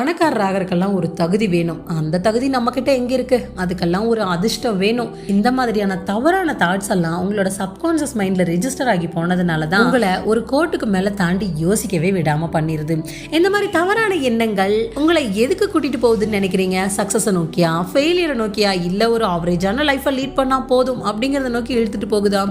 பணக்காரராகிறதுக்கெல்லாம் ஒரு தகுதி வேணும். அந்த தகுதி நம்ம கிட்ட எங்க இருக்கு? அதுக்கெல்லாம் ஒரு அதிர்ஷ்டம் வேணும். இந்த மாதிரியான தவறான தாட்ஸ் எல்லாம் உங்களோட சப்கான்சியஸ் மைண்ட்ல ரெஜிஸ்டர் ஆகி போனதுனால தான் உங்களை ஒரு கோட்டுக்கு மேல தாண்டி யோசிக்கவே விடாம பண்ணிருது. இந்த மாதிரி தவறான எண்ணங்கள் உங்களை எதுக்கு கூட்டிட்டு போகுதுன்னு நினைக்கிறீங்க? சக்ஸஸை நோக்கியா? ஃபெயிலியரை நோக்கியா? இல்ல ஒரு ஆவரேஜான லைஃப்பை லீட் பண்ணா போதும் அப்படிங்கறத நோக்கி இழுத்துட்டு போகுதா?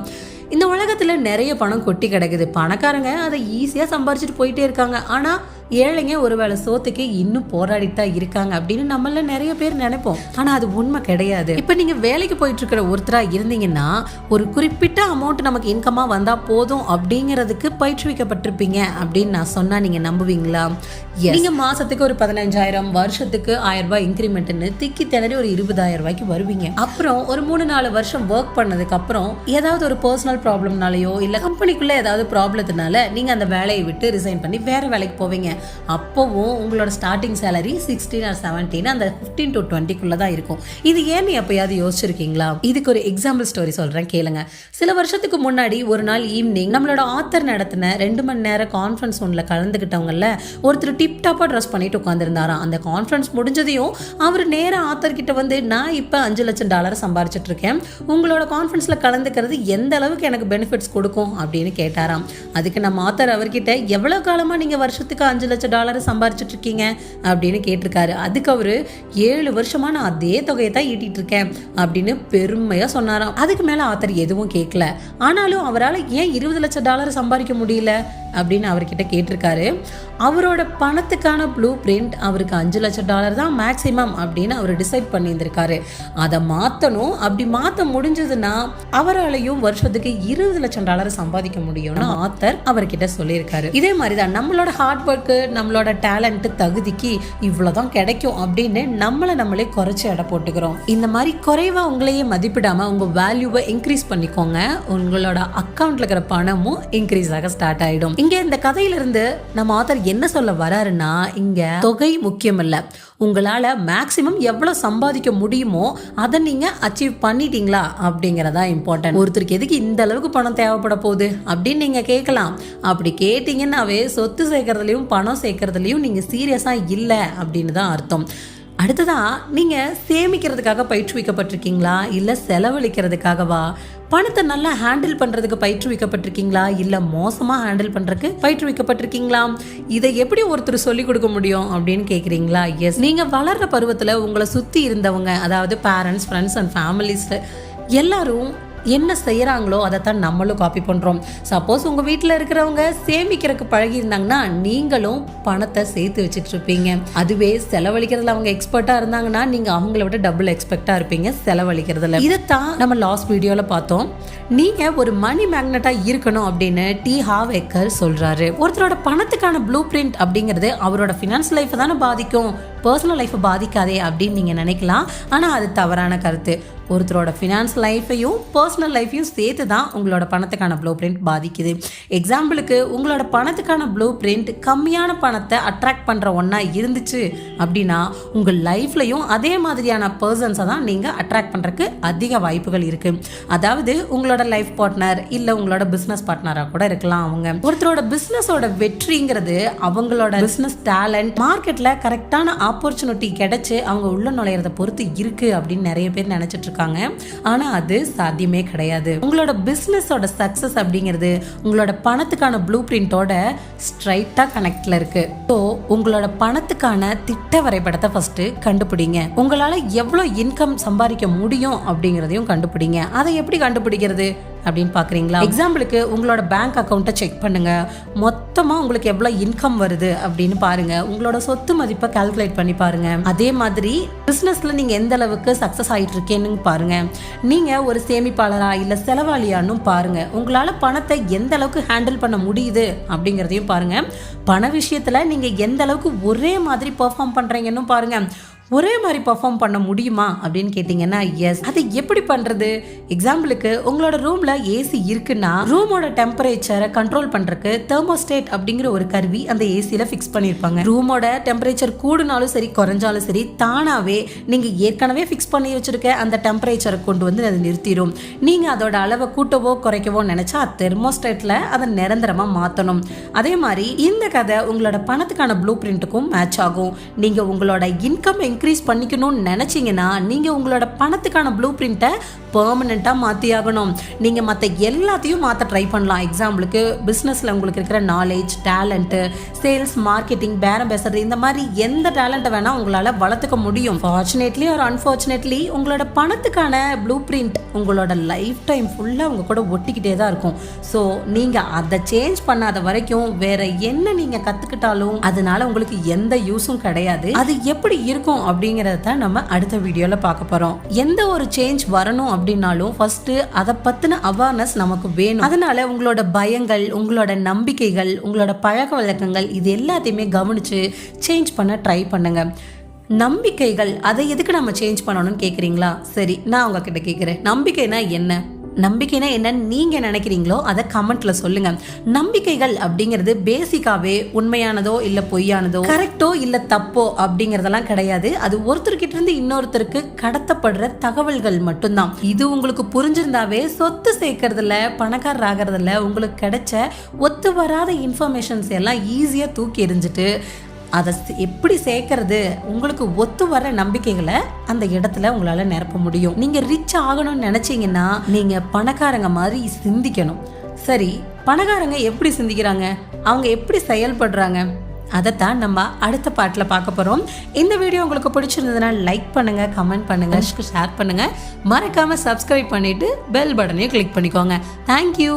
இந்த உலகத்துல நிறைய பணம் கொட்டி கிடக்குது. பணக்காரங்க அதை ஈஸியா சம்பாரிச்சிட்டு போயிட்டே இருக்காங்க. ஆனா ஏழைங்க ஒருவேளை சோத்துக்கு இன்னும் போராடிட்டு தான் இருக்காங்க அப்படின்னு நம்மள நிறைய பேர் நினைப்போம். ஆனா அது உண்மை கிடையாது. இப்ப நீங்க வேலைக்கு போயிட்டு இருக்கிற ஒருத்தரா இருந்தீங்கன்னா ஒரு குறிப்பிட்ட அமௌண்ட் நமக்கு இன்கமா வந்தா போதும் அப்படிங்கிறதுக்கு பயிற்றுவிக்கப்பட்டிருப்பீங்க அப்படின்னு நான் சொன்னா நீங்க நம்புவீங்களா? Yes. நீங்க மாசத்துக்கு ஒரு பதினஞ்சாயிரம் வருஷத்துக்கு ஆயிரம் ரூபாய் இன்க்ரிமெண்ட்னு திக்கி திணறி ஒரு இருபதாயிரம் ரூபாய்க்கு வருவீங்க. அப்புறம் ஒரு மூணு நாலு வருஷம் ஒர்க் பண்ணதுக்கு அப்புறம் ஏதாவது ஒரு பர்சனல் ப்ராப்ளம்னாலயோ இல்ல கம்பெனிக்குள்ள ஏதாவது ப்ராப்ளத்தினால நீங்க அந்த வேலையை விட்டு ரிசைன் பண்ணி வேற வேலைக்கு போவீங்க. அப்போவும் உங்களோட starting salary sixteen or seventeen அந்த ஃபிஃப்டீன் டு டுவெண்ட்டிக்குள்ளே தான் இருக்கும். இது ஏன்னு எப்பயாவது யோசிச்சிருக்கீங்களா? இதுக்கு ஒரு எக்ஸாம்பிள் ஸ்டோரி சொல்கிறேன் கேளுங்க. சில வருஷத்துக்கு முன்னாடி ஒரு நாள் ஈவினிங் நம்மளோட ஆத்தர் நடத்தின ரெண்டு மணி நேரம் கான்ஃபரன்ஸ் ஒன்றில் கலந்துக்கிட்டவங்கள ஒருத்தர் டிப் டாப்பாக ட்ரெஸ் பண்ணிட்டு உட்காந்துருந்தாராம் அந்த கான்ஃபரன்ஸ் முடிஞ்சதையும் அவர் நேராக ஆத்தர்கிட்ட வந்து நான் இப்போ அஞ்சு லட்சம் டாலர் சம்பாரிச்சிட்டு இருக்கேன். உங்களோட கான்ஃபரன்ஸில் கலந்துக்கிறது எந்த அளவுக்கு எனக்கு பெனிஃபிட்ஸ் கொடுக்கும்? அப்படின்னு கேட்டாராம். அதுக்கு நம்ம ஆத்தர் அவர்கிட்ட எவ்வளோ காலமாக நீங்கள் வருஷத்துக்கு அஞ்சு அஞ்சு லட்சம் டாலர் சம்பாரிச்சிட்டு இருக்கீங்க அப்படின்னு கேட்டிருக்காரு. அதுக்கு அவர் ஏழு வருஷமா நான் அதே தொகையை தான் ஈட்டிட்டு இருக்கேன் அப்படின்னு பெருமையாக சொன்னாராம். அதுக்கு மேலே ஆத்தர் எதுவும் கேட்கல ஆனாலும் அவரால் ஏன் இருபது லட்சம் டாலரை சம்பாதிக்க முடியல அப்படின்னு அவர்கிட்ட கேட்டிருக்காரு. அவரோட பணத்துக்கான ப்ளூ பிரிண்ட் அவருக்கு அஞ்சு லட்சம் டாலர் தான் மேக்ஸிமம் அப்படின்னு அவர் டிசைட் பண்ணியிருந்திருக்காரு. அதை மாற்றணும் அப்படி மாற்ற முடிஞ்சதுன்னா அவராலையும் வருஷத்துக்கு இருபது லட்சம் டாலரை சம்பாதிக்க முடியும்னு ஆத்தர் அவர்கிட்ட சொல்லியிருக்காரு. இதே மாதிரி தான் நம்மளோட ஹார்ட் ஒர்க்கு நம்மளோட டேலண்ட்டு தகுதிக்கு இவ்வளோதான் கிடைக்கும் அப்படின்னு நம்மளை நம்மளே குறைச்சி எடை போட்டுக்கிறோம். இந்த மாதிரி குறைவா உங்களையே மதிப்பிடாம உங்க வேல்யூவை இன்க்ரீஸ் பண்ணிக்கோங்க. உங்களோட அக்கௌண்ட்டில் இருக்கிற பணமும் இன்க்ரீஸ் ஆக ஸ்டார்ட் ஆகிடும் இங்கே இந்த கதையிலிருந்து நம்ம ஆத்தர் என்ன சொல்ல வராருன்னா இங்கே தொகை முக்கியம் இல்லை. உங்களால் மேக்சிமம் எவ்வளோ சம்பாதிக்க முடியுமோ அதை நீங்கள் அச்சீவ் பண்ணிட்டீங்களா அப்படிங்கிறதா இம்பார்ட்டன்ட் ஒருத்தருக்கு எதுக்கு இந்த அளவுக்கு பணம் தேவைப்பட போகுது அப்படின்னு நீங்கள் கேட்கலாம். அப்படி கேட்டிங்கன்னாவே சொத்து சேர்க்கறதுலையும் பணம் சேர்க்கறதுலையும் நீங்கள் சீரியஸாக இல்லை அப்படின்னு தான் அர்த்தம். அடுத்ததா நீங்க சேமிக்கிறதுக்காக பயிற்றுவிக்கப்பட்டிருக்கீங்களா? இல்ல செலவழிக்கிறதுக்காகவா? பணத்தை நல்லா ஹேண்டில் பண்றதுக்கு பயிற்றுவிக்கப்பட்டிருக்கீங்களா? இல்ல மோசமா ஹேண்டில் பண்றதுக்கு பயிற்றுவிக்கப்பட்டிருக்கீங்களா? இதை எப்படி ஒருத்தர் சொல்லி கொடுக்க முடியும் அப்படின்னு கேக்குறீங்களா? எஸ் நீங்க வளர்ற பருவத்துல உங்களை சுத்தி இருந்தவங்க அதாவது பேரண்ட்ஸ் ஃப்ரெண்ட்ஸ் அண்ட் ஃபேமிலிஸ் எல்லாரும் என்ன செய்கிறாங்களோ அதை தான் நம்மளும் காப்பி பண்ணுறோம் சப்போஸ் உங்கள் வீட்டில் இருக்கிறவங்க சேமிக்கிறதுக்கு பழகி இருந்தாங்கன்னா நீங்களும் பணத்தை சேர்த்து வச்சுட்டு இருப்பீங்க அதுவே செலவழிக்கிறதுல அவங்க எக்ஸ்பர்ட்டாக இருந்தாங்கன்னா நீங்கள் அவங்கள விட டபுள் எக்ஸ்பெக்டாக இருப்பீங்க செலவழிக்கிறதுல. இதைத்தான் நம்ம லாஸ்ட் வீடியோவில் பார்த்தோம். நீங்கள் ஒரு மணி மேக்னட்டாக இருக்கணும் அப்படின்னு டி ஹாவேக்கர் சொல்கிறாரு ஒருத்தரோட பணத்துக்கான ப்ளூ பிரிண்ட் அப்படிங்கிறது அவரோட ஃபினான்ஸ் லைஃப்பை தானே பாதிக்கும். பர்சனல் லைஃப்பை பாதிக்காதே அப்படின்னு நீங்கள் நினைக்கலாம். ஆனால் அது தவறான கருத்து. ஒருத்தரோட ஃபினான்ஸ் லைஃப்பையும் பர்சனல் லைஃப்பையும் சேர்த்து தான் உங்களோட பணத்துக்கான ப்ளூ பிரிண்ட் பாதிக்குது. எக்ஸாம்பிளுக்கு உங்களோட பணத்துக்கான ப்ளூ பிரிண்ட் கம்மியான பணத்தை அட்ராக்ட் பண்ணுற ஒன்றா இருந்துச்சு அப்படின்னா உங்கள் லைஃப்லையும் அதே மாதிரியான பர்சன்ஸை தான் நீங்கள் அட்ராக்ட் பண்ணுறக்கு அதிக வாய்ப்புகள் இருக்குது அதாவது உங்களோட லைஃப் பார்ட்னர் இல்லை உங்களோட பிஸ்னஸ் பார்ட்னராக கூட இருக்கலாம் அவங்க. ஒருத்தரோட பிஸ்னஸோட வெற்றிங்கிறது அவங்களோட பிஸ்னஸ் டேலண்ட் மார்க்கெட்டில் கரெக்டான ஆப்பர்ச்சுனிட்டி கிடைச்சி அவங்க உள்ள நுழையிறத பொறுத்து இருக்கு அப்படின்னு நிறைய பேர் நினைச்சிட்டு இருக்காங்க. ஆனா அது சாத்தியமே கிடையாது. உங்களோட பிசினஸோட சக்சஸ் அப்படிங்கிறது உங்களோட பணத்துக்கான ப்ளூ பிரிண்டோட ஸ்ட்ரைட்டா கனெக்ட்ல இருக்கு. ஸோ உங்களோட பணத்துக்கான திட்ட வரைபடத்தை ஃபர்ஸ்ட் கண்டுபிடிங்க. உங்களால எவ்வளவு இன்கம் சம்பாதிக்க முடியும் அப்படிங்கிறதையும் கண்டுபிடிங்க. அதை எப்படி கண்டுபிடிக்கிறது? அப்படின்னு பார்க்குறீங்களா எக்ஸாம்பிளுக்கு உங்களோட பேங்க் அக்கௌண்ட்டை செக் பண்ணுங்க. மொத்தமாக உங்களுக்கு எவ்வளோ இன்கம் வருது அப்படின்னு பாருங்க. உங்களோட சொத்து மதிப்பை கால்குலேட் பண்ணி பாருங்க. அதே மாதிரி பிஸ்னஸில் நீங்கள் எந்த அளவுக்கு சக்ஸஸ் ஆகிட்டு இருக்கேன்னு பாருங்க. நீங்கள் ஒரு சேமிப்பாளரா இல்லை செலவாளியான்னு பாருங்க. உங்களால் பணத்தை எந்த அளவுக்கு ஹேண்டில் பண்ண முடியுது அப்படிங்கிறதையும் பாருங்க. பண விஷயத்தில் நீங்கள் எந்த அளவுக்கு ஒரே மாதிரி பெர்ஃபார்ம் பண்ணுறீங்கன்னு பாருங்க. ஒரே மாதிரி பர்ஃபார்ம் பண்ண முடியுமா அப்படின்னு கேட்டிங்கன்னா எஸ் அது எப்படி பண்றது? எக்ஸாம்பிளுக்கு உங்களோட ரூம்ல ஏசி இருக்குன்னா ரூமோட டெம்பரேச்சரை கண்ட்ரோல் பண்றதுக்கு தெர்மோஸ்டேட் அப்படிங்கிற ஒரு கருவி அந்த ஏசியில ஃபிக்ஸ் பண்ணியிருப்பாங்க ரூமோட டெம்பரேச்சர் கூடுனாலும் சரி குறைஞ்சாலும் சரி தானாவே நீங்க ஏற்கனவே ஃபிக்ஸ் பண்ணி வச்சிருக்க அந்த டெம்பரேச்சரை கொண்டு வந்து அது நிறுத்திடும் நீங்க அதோட அளவை கூட்டவோ குறைக்கவோ நினைச்சா தெர்மோஸ்டேட்ல அதை நிரந்தரமா மாத்தணும். அதே மாதிரி இந்த கதை உங்களோட பணத்துக்கான ப்ளூ பிரிண்ட்டுக்கும் மேட்ச் ஆகும். நீங்க உங்களோட இன்கம் இன்க்ரீஸ் பண்ணிக்கணும்னு நினைச்சீங்கன்னா நீங்க உங்களோட பணத்துக்கான ப்ளூ பிரிண்ட்டை பெர்மனெண்ட்டாக மாற்றி ஆகணும் நீங்கள் மற்ற எல்லாத்தையும் மாற்ற ட்ரை பண்ணலாம். எக்ஸாம்பிளுக்கு பிஸ்னஸில் உங்களுக்கு இருக்கிற நாலேஜ் டேலண்ட்டு சேல்ஸ் மார்க்கெட்டிங் பேரம் பேசுறது இந்த மாதிரி எந்த டேலண்ட்டை வேணால் உங்களால் வளர்த்துக்க முடியும். ஃபார்ச்சுனேட்லி ஒரு அன்ஃபார்ச்சுனேட்லி உங்களோட பணத்துக்கான ப்ளூ பிரிண்ட் உங்களோட லைஃப் டைம் ஃபுல்லாக உங்கள் கூட ஒட்டிக்கிட்டே தான் இருக்கும். ஸோ நீங்கள் அதை சேஞ்ச் பண்ணாத வரைக்கும் வேற என்ன நீங்கள் கற்றுக்கிட்டாலும் அதனால உங்களுக்கு எந்த யூஸும் கிடையாது. அது எப்படி இருக்கும் அப்படிங்கிறத தான் நம்ம அடுத்த வீடியோவில் பார்க்க போகிறோம் எந்த ஒரு சேஞ்ச் வரணும் அப்படின்னாலும் ஃபர்ஸ்ட் அதை பற்றின அவேர்னஸ் நமக்கு வேணும். அதனால உங்களோட பயங்கள் உங்களோட நம்பிக்கைகள் உங்களோட பழக்க வழக்கங்கள் இது எல்லாத்தையுமே கவனிச்சு சேஞ்ச் பண்ண ட்ரை பண்ணுங்க. நம்பிக்கைகள் அதை எதுக்கு நம்ம சேஞ்ச் பண்ணணும்னு கேட்குறீங்களா சரி நான் உங்ககிட்ட கேட்குறேன் நம்பிக்கைனா என்ன? நம்பிக்கைனா என்னன்னு நீங்கள் நினைக்கிறீங்களோ அதை கமெண்ட்ல சொல்லுங்க. நம்பிக்கைகள் அப்படிங்கிறது பேசிக்காவே உண்மையானதோ இல்ல பொய்யானதோ கரெக்டோ இல்ல தப்போ அப்படிங்கறதெல்லாம் கிடையாது. அது ஒருத்தர்கிட்ட இருந்து இன்னொருத்தருக்கு கடத்தப்படுற தகவல்கள் மட்டும்தான். இது உங்களுக்கு புரிஞ்சிருந்தாவே சொத்து சேர்க்கறதுல பணக்காரர் ஆகிறதுல உங்களுக்கு கிடைச்ச ஒத்து வராத இன்ஃபர்மேஷன்ஸ் எல்லாம் ஈஸியா தூக்கி எறிஞ்சிட்டு அதை எப்படி சேர்க்கறது? உங்களுக்கு ஒத்து வர நம்பிக்கைகளை அந்த இடத்துல உங்களால நிரப்ப முடியும். நீங்க ரிச் ஆகணும்னு நினைச்சீங்கன்னா நீங்க பணக்காரங்க மாதிரி சிந்திக்கணும். சரி பணக்காரங்க எப்படி சிந்திக்கிறாங்க? அவங்க எப்படி செயல்படுறாங்க? அதைத்தான் நம்ம அடுத்த பாட்டில் பார்க்க போகிறோம் இந்த வீடியோ உங்களுக்கு பிடிச்சிருந்ததுன்னா லைக் பண்ணுங்க கமெண்ட் பண்ணுங்க ஷேர் பண்ணுங்க. மறக்காம சப்ஸ்கிரைப் பண்ணிட்டு பெல் பட்டனையும் கிளிக் பண்ணிக்கோங்க. தேங்க்யூ